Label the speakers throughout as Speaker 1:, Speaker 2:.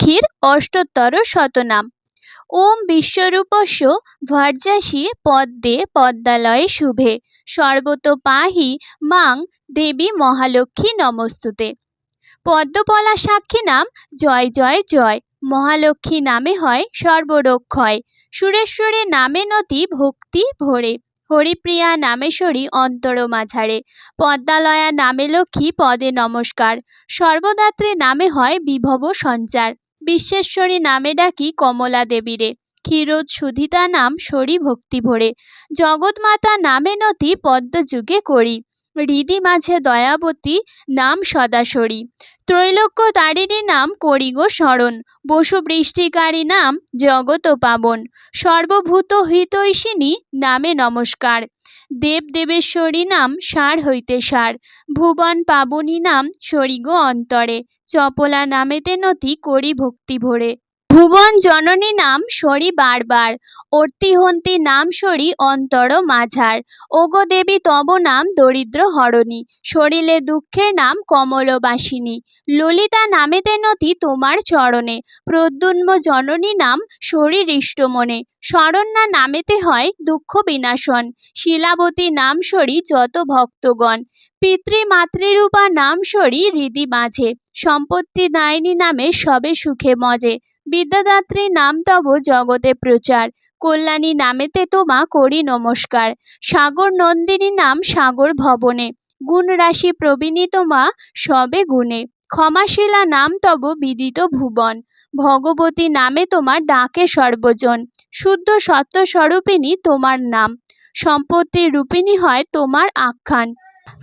Speaker 1: মহালক্ষ্মীর অষ্টোত্তর শতনাম। ওম বিশ্বরূপস্য ভর্যাসি পদ্মে পদ্মালয়ে শুভে। সর্বত পাহি মাং দেবী মহালক্ষ্মী নমস্তুতে। পদ্মপলা সাক্ষী নাম জয় জয় জয়। মহালক্ষ্মী নামে হয় সর্বরক্ষয়। সুরেশ্বরী নামে নতি ভক্তি ভরে। হরিপ্রিয়া নামেশ্বরী অন্তর মাঝারে। পদ্মালয়া নামে লক্ষ্মী পদে নমস্কার। সর্বদাত্রে নামে হয় বিভব সঞ্চার। বিশ্বেশ্বরী নামে ডাকি কমলা দেবীরে। ক্ষীরোদ সুধিতা নাম সরি ভক্তি ভরে। জগৎমাতা নামে নতি পদ্মযুগে করি। হৃদি মাঝে দয়াবতী নাম সদাসরি। ত্রৈলোক্য তারিণী নাম করি গো স্মরণ বসু বৃষ্টিকারী নাম জগত পাবন সর্বভূত হিতৈষিণী নামে নমস্কার। দেব দেবেশ্বরী নাম সার হইতে সার, ভুবন পাবনী নাম সরিগো অন্তরে, চপলা নামেতে নতি করি ভক্তি ভরে। ভুবন জননী নাম সরি বারবার অর্তিহন্তি নাম সরি অন্তর মাঝার। ওগো দেবী তব নাম দরিদ্র হরণী সরিলে দুঃখের নাম কমলবাসিনী ললিতা নামেতে নতি তোমার চরণে প্রদ্যুন্ম জননী নাম শরীর মনে শরণ্যা নামেতে হয় দুঃখ বিনাশন, শিলাবতী নাম সরি যত ভক্তগণ। পিতৃমাতৃরূপা নাম সরি হৃদি মাঝে সম্পত্তি দায়নী নামে সবে সুখে মজে। বিদ্যাদাত্রী নাম তব জগতে প্রচার। কল্যাণী নামেতে তোমা করি নমস্কার। সাগর নন্দিনী নাম সাগর ভবনে। গুণ রাশি প্রবীণী তোমা সবে গুণে। ক্ষমাশীলা নাম তব বিদিত ভুবন। ভগবতী নামে তোমার ডাকে সর্বজন। শুদ্ধ সত্য স্বরূপিণী তোমার নাম। সম্পত্তির রূপিণী হয় তোমার আখ্যান।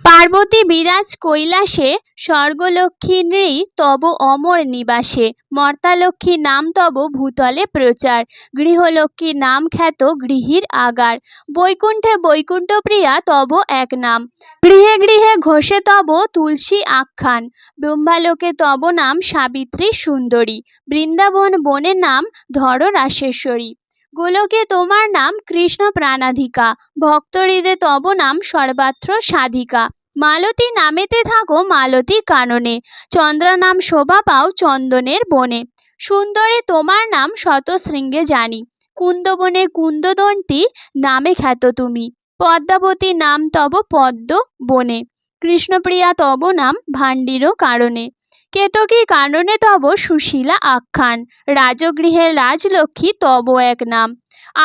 Speaker 1: পার্বতী বিরাজ কৈলাসে স্বর্গলক্ষ্মী নৃ তব অমর নিবাসে। মর্তালক্ষ্মী নাম তব ভূতলে প্রচার। গৃহলক্ষ্মী নাম খ্যাত গৃহীর আগার। বৈকুণ্ঠে বৈকুণ্ঠ প্রিয়া তব এক নাম। গৃহে গৃহে ঘোষে তব তুলসী আখ্যান। ব্রহ্মালোকে তব নাম সাবিত্রী সুন্দরী। বৃন্দাবন বনের নাম ধর রাশেশ্বরী গোলকে তোমার নাম কৃষ্ণ প্রাণাধিকা। ভক্তহৃদে তব নাম সর্বাত্র সাধিকা। মালতী নামেতে থাকো মালতী কাননে। চন্দ্রা নাম শোভা পাও চন্দনের বনে। সুন্দরে তোমার নাম শত শৃঙ্গে জানি। কুন্দবনে কুন্দদন্তী নামে খ্যাত তুমি। পদ্মাবতী নাম তব পদ্ম বনে। কৃষ্ণপ্রিয়া তব নাম ভাণ্ডিরও কারণে। কেতকী কাননে তব সুশীলা আখ্যান। রাজগৃহের রাজলক্ষ্মী তব এক নাম।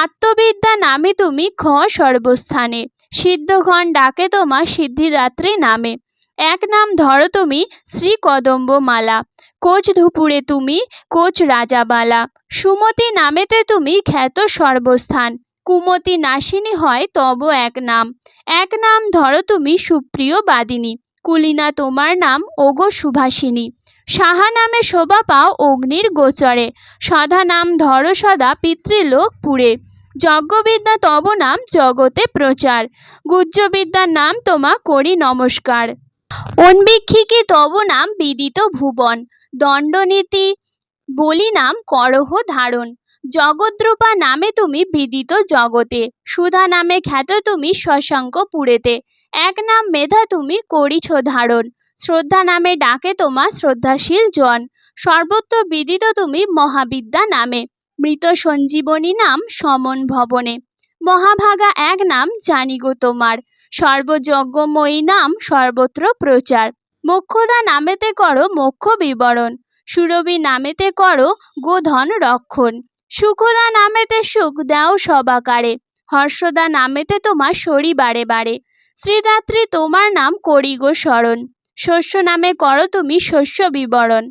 Speaker 1: আত্মবিদ্যা নামে তুমি খ সর্বস্থানে। সিদ্ধগণ ডাকে তোমার সিদ্ধিদাত্রী নামে। এক নাম ধরো তুমি শ্রী কদম্ব মালা কোচ ধুপুরে তুমি কোচ রাজাবালা। সুমতি নামেতে তুমি খ্যাত সর্বস্থান। কুমতি নাসিনী হয় তব এক নাম। এক নাম ধরো তুমি সুপ্রিয় বাদিনী। কুলিনা তোমার নাম ওগো সুভাষিনী। সাহা নামে শোভা পাও অগ্নির গোচরে। সদা নাম ধরো সদা পিতৃলোক পুরে। যজ্ঞবিদ্যা তব নাম জগতে প্রচার। গুজ্জবিদ্যার নাম তোমা করি নমস্কার। অন্বীক্ষিকে তব নাম বিদিত ভুবন। দণ্ডনীতি বলি নাম করহ ধারণ। জগদ্রূপা নামে তুমি বিদিত জগতে। সুধা নামে খ্যাত তুমি শশাঙ্ক পুরেতে। এক নাম মেধা তুমি করিছ ধারণ। শ্রদ্ধা নামে ডাকে তোমা শ্রদ্ধাশীল জন। সর্বত্র বিদিত তুমি মহাবিদ্যা নামে। মৃত সঞ্জীবনী নাম সমন ভবনে। মহাভাগা এক নাম জানি গো তোমার। সর্বযজ্ঞময়ী নাম সর্বত্র প্রচার। মোক্ষদা নামেতে করো মোক্ষ বিবরণ। সুরভি নামেতে করো গোধন রক্ষণ। সুখদা নামেতে সুখ দাও সবাকারে। হর্ষদা নামেতে তোমার সরি বারে বারে। শ্রীদাত্রী তোমার নাম করি গো স্মরণ শস্য নামে করো তুমি শস্য বিবরণ।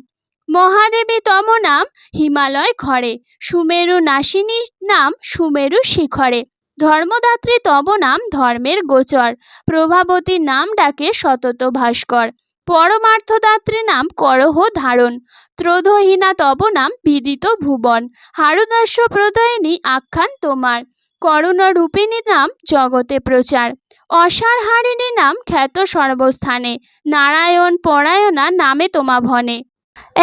Speaker 1: মহাদেবী তম নাম হিমালয় ঘরে, সুমেরু নাসিনীর নাম সুমেরু শিখরে। ধর্মদাত্রী তব নাম ধর্মের গোচর প্রভাবতী নাম ডাকে সতত ভাস্কর। পরমার্থদাত্রী নাম করহ ধারণ, ত্রোধহীনা তব নাম বিদিত ভুবন। হারুদাস্য প্রদয়িনী আখ্যান তোমার করুণ রূপিণী নাম জগতে প্রচার। অসারহারিণী নাম খ্যাত সর্বস্থানে, নারায়ণ পরায়ণা নামে তোমা ভনে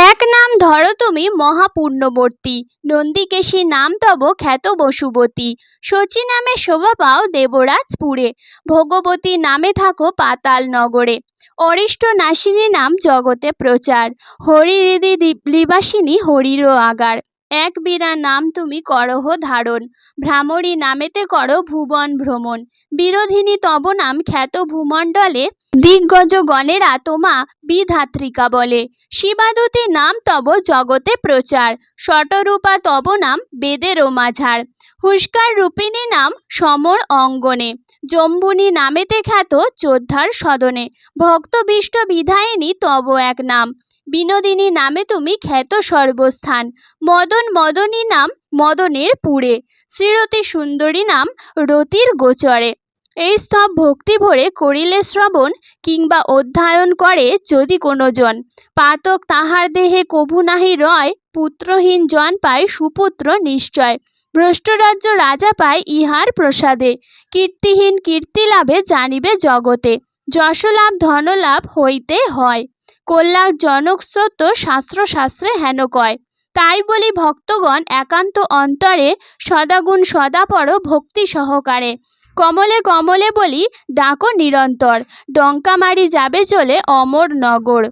Speaker 1: এক নাম ধরো তুমি মহাপুণ্যবর্তী নন্দিকেশী নাম তব খ্যাত বসুবতী। শচী নামে শোভা পাও দেবরাজপুরে। ভগবতী নামে থাকো পাতাল নগরে। অরিষ্ট নাসিনী নাম জগতে প্রচার। হরিহৃদি লিবাসিনী হরিরও আগার। এক বীরা নাম তুমি করহ ধারণ, ভ্রামরী নামেতে করো ভুবন ভ্রমণ। বিরোধিনী তব নাম খ্যাত ভূমণ্ডলে, দিগ্গজ গণেরা তোমা বিধাত্রিকা বলে। শিবাদতী নাম তব জগতে প্রচার শটরূপা তব নাম বেদেরও মাঝার। হুস্কার রূপিণী নাম সমর অঙ্গনে, জম্বুনি নামেতে খ্যাত যোদ্ধার সদনে। ভক্তবিষ্ট বিধায়িনী তব এক নাম। বিনোদিনী নামে তুমি খ্যাত সর্বস্থান। মদন মদনী নাম মদনের পুরে। শ্রীরতি সুন্দরী নাম রতির গোচরে। এই স্তব ভক্তি ভরে করিলে শ্রবণ কিংবা অধ্যয়ন করে যদি কোনো জন পাতক তাহার দেহে কভু নাহি রয়, পুত্রহীন জন পায় সুপুত্র নিশ্চয়। ভ্রষ্টরাজ্য রাজা পায় ইহার প্রসাদে। কীর্তিহীন কীর্তি লাভে জানিবে জগতে। যশলাভ ধনলাভ হইতে হয়। কল্যাণ জনক স্রোত শাস্ত্রশাস্ত্রে হেন কয়। তাই বলি ভক্তগণ একান্ত অন্তরে সদাগুণ সদাপর ভক্তি সহকারে। কমলে কমলে বলি ডাকো নিরন্তর, ডঙ্কা মারি যাবে চলে অমর নগর।